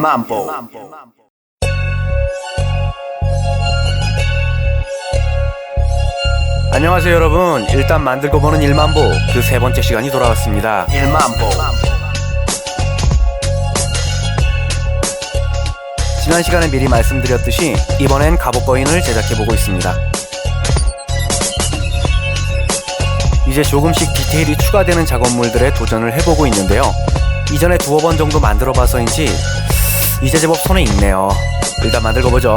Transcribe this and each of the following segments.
일만보 안녕하세요 여러분. 일단 만들고 보는 일만보. 그 세 번째 시간이 돌아왔습니다. 일만보. 지난 시간에 미리 말씀드렸듯이 이번엔 갑옷거인을 제작해보고 있습니다. 이제 조금씩 디테일이 추가되는 작업물들에 도전을 해보고 있는데요. 이전에 두어 번 정도 만들어봐서인지 이제 제법 손에 익네요 일단 만들고 보죠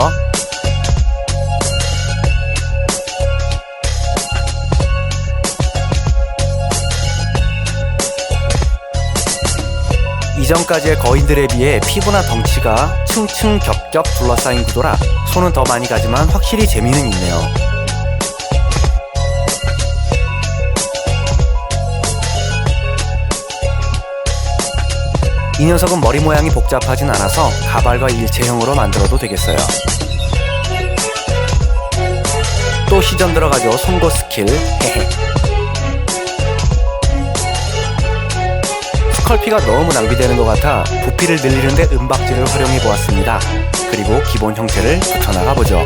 이전까지의 거인들에 비해 피부나 덩치가 층층 겹겹 둘러싸인 구도라 손은 더 많이 가지만 확실히 재미는 있네요. 이 녀석은 머리 모양이 복잡하진 않아서 가발과 일체형으로 만들어도 되겠어요. 또 시전 들어가죠. 송곳 스킬. 스컬피가 너무 낭비되는 것 같아 부피를 늘리는데 은박지를 활용해 보았습니다. 그리고 기본 형태를 붙여나가 보죠.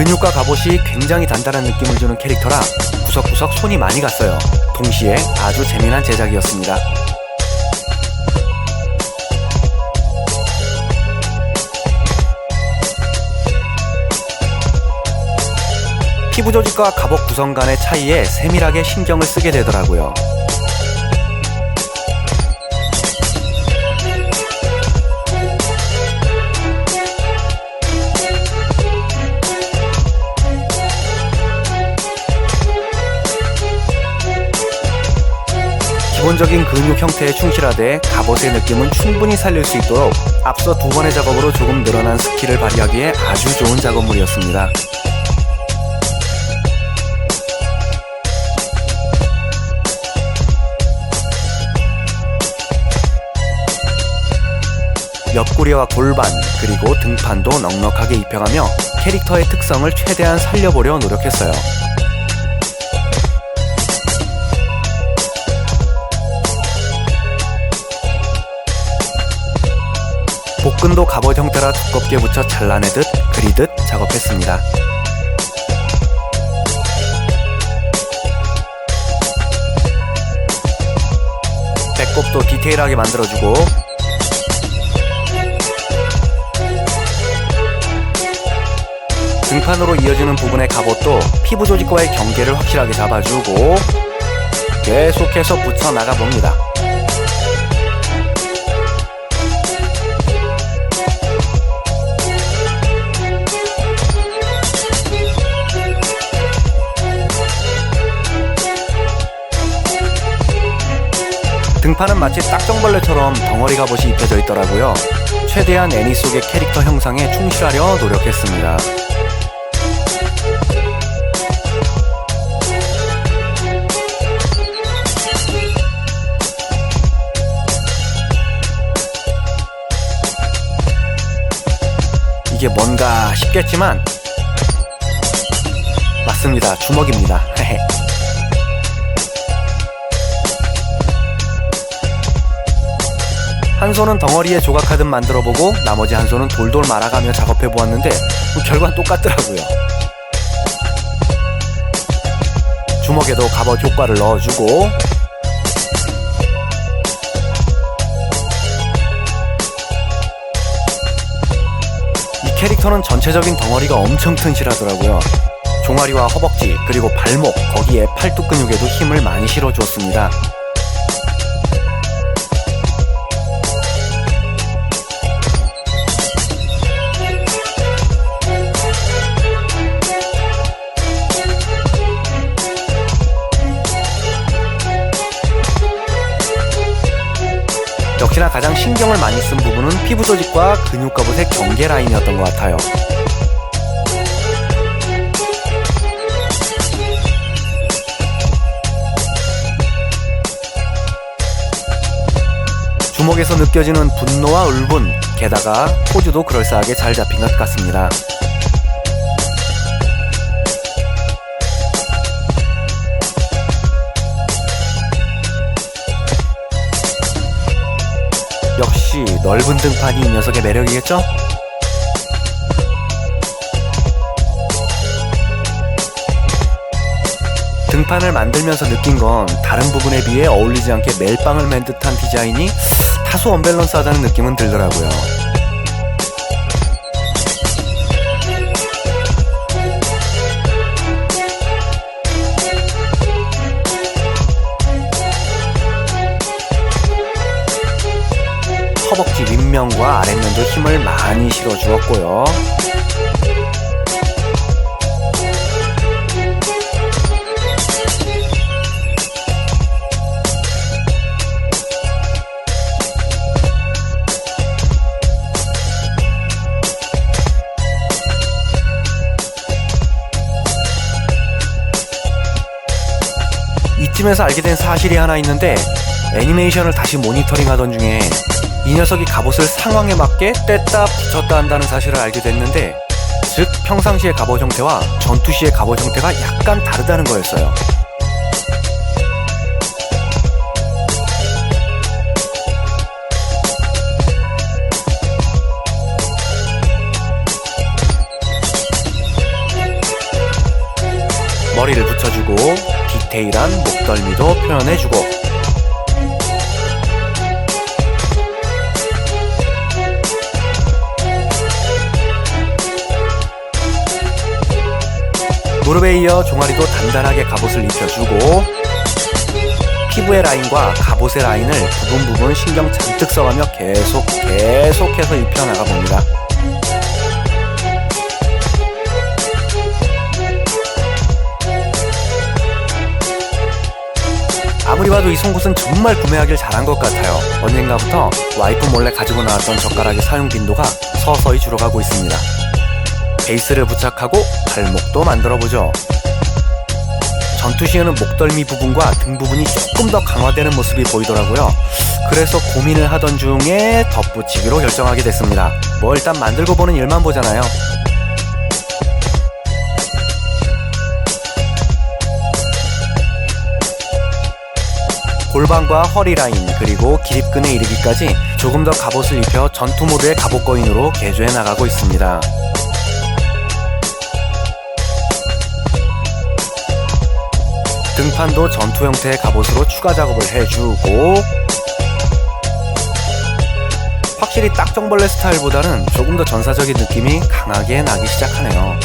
근육과 갑옷이 굉장히 단단한 느낌을 주는 캐릭터라 구석구석 손이 많이 갔어요. 동시에 아주 재미난 제작이었습니다. 피부 조직과 갑옷 구성 간의 차이에 세밀하게 신경을 쓰게 되더라고요. 기본적인 근육 형태에 충실하되 갑옷의 느낌은 충분히 살릴 수 있도록 앞서 두 번의 작업으로 조금 늘어난 스킬을 발휘하기에 아주 좋은 작업물이었습니다. 옆구리와 골반 그리고 등판도 넉넉하게 입혀가며 캐릭터의 특성을 최대한 살려보려 노력했어요. 복근도 갑옷 형태라 두껍게 붙여 잘라내듯 그리듯 작업했습니다. 배꼽도 디테일하게 만들어주고 등판으로 이어지는 부분의 갑옷도 피부 조직과의 경계를 확실하게 잡아주고 계속해서 붙여 나가 봅니다. 등판은 마치 딱정벌레처럼 덩어리 갑옷이 입혀져 있더라고요. 최대한 애니 속의 캐릭터 형상에 충실하려 노력했습니다. 이게 뭔가 싶겠지만 맞습니다. 주먹입니다. 한 손은 덩어리에 조각하듯 만들어보고 나머지 한 손은 돌돌 말아가며 작업해보았는데 뭐 결과는 똑같더라고요. 주먹에도 갑옷 효과를 넣어주고 이 캐릭터는 전체적인 덩어리가 엄청 튼실하더라고요. 종아리와 허벅지 그리고 발목 거기에 팔뚝 근육에도 힘을 많이 실어주었습니다. 역시나 가장 신경을 많이 쓴 부분은 피부 조직과 근육과 보색 경계 라인이었던 것 같아요. 주먹에서 느껴지는 분노와 울분, 게다가 포즈도 그럴싸하게 잘 잡힌 것 같습니다. 역시 넓은 등판이 이 녀석의 매력이겠죠? 등판을 만들면서 느낀 건 다른 부분에 비해 어울리지 않게 멜빵을 맨 듯한 디자인이 다소 언밸런스하다는 느낌은 들더라고요. 허벅지 윗면과 아랫면도 힘을 많이 실어 주었고요. 이쯤에서 알게 된 사실이 하나 있는데 애니메이션을 다시 모니터링 하던 중에 이 녀석이 갑옷을 상황에 맞게 뗐다 붙였다 한다는 사실을 알게 됐는데 즉 평상시의 갑옷 형태와 전투 시의 갑옷 형태가 약간 다르다는 거였어요. 머리를 붙여주고 디테일한 목덜미도 표현해주고 무릎에 이어 종아리도 단단하게 갑옷을 입혀주고 피부의 라인과 갑옷의 라인을 부분 부분 신경 잔뜩 써가며 계속 계속해서 입혀 나가 봅니다. 아무리 봐도 이 송곳은 정말 구매하길 잘한 것 같아요. 언젠가부터 와이프 몰래 가지고 나왔던 젓가락의 사용 빈도가 서서히 줄어가고 있습니다. 베이스를 부착하고 발목도 만들어보죠. 전투 시에는 목덜미 부분과 등 부분이 조금 더 강화되는 모습이 보이더라고요. 그래서 고민을 하던 중에 덧붙이기로 결정하게 됐습니다. 뭐 일단 만들고 보는 일만 보잖아요. 골반과 허리 라인 그리고 기립근에 이르기까지 조금 더 갑옷을 입혀 전투 모드의 갑옷 거인으로 개조해 나가고 있습니다. 등판도 전투 형태의 갑옷으로 추가 작업을 해주고 확실히 딱정벌레 스타일보다는 조금 더 전사적인 느낌이 강하게 나기 시작하네요.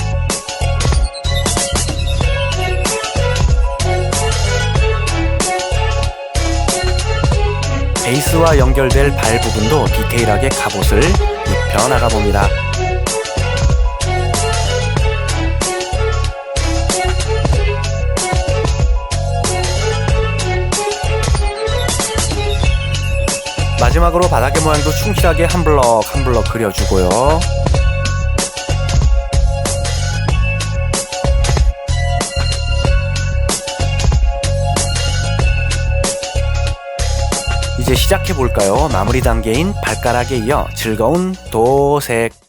베이스와 연결될 발 부분도 디테일하게 갑옷을 입혀 나가봅니다. 마지막으로 바닥의 모양도 충실하게 한 블럭 한 블럭 그려주고요. 이제 시작해 볼까요? 마무리 단계인 발가락에 이어 즐거운 도색.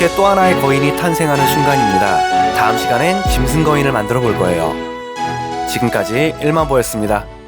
이렇게 또 하나의 거인이 탄생하는 순간입니다. 다음 시간엔 짐승 거인을 만들어 볼 거예요. 지금까지 일만보였습니다.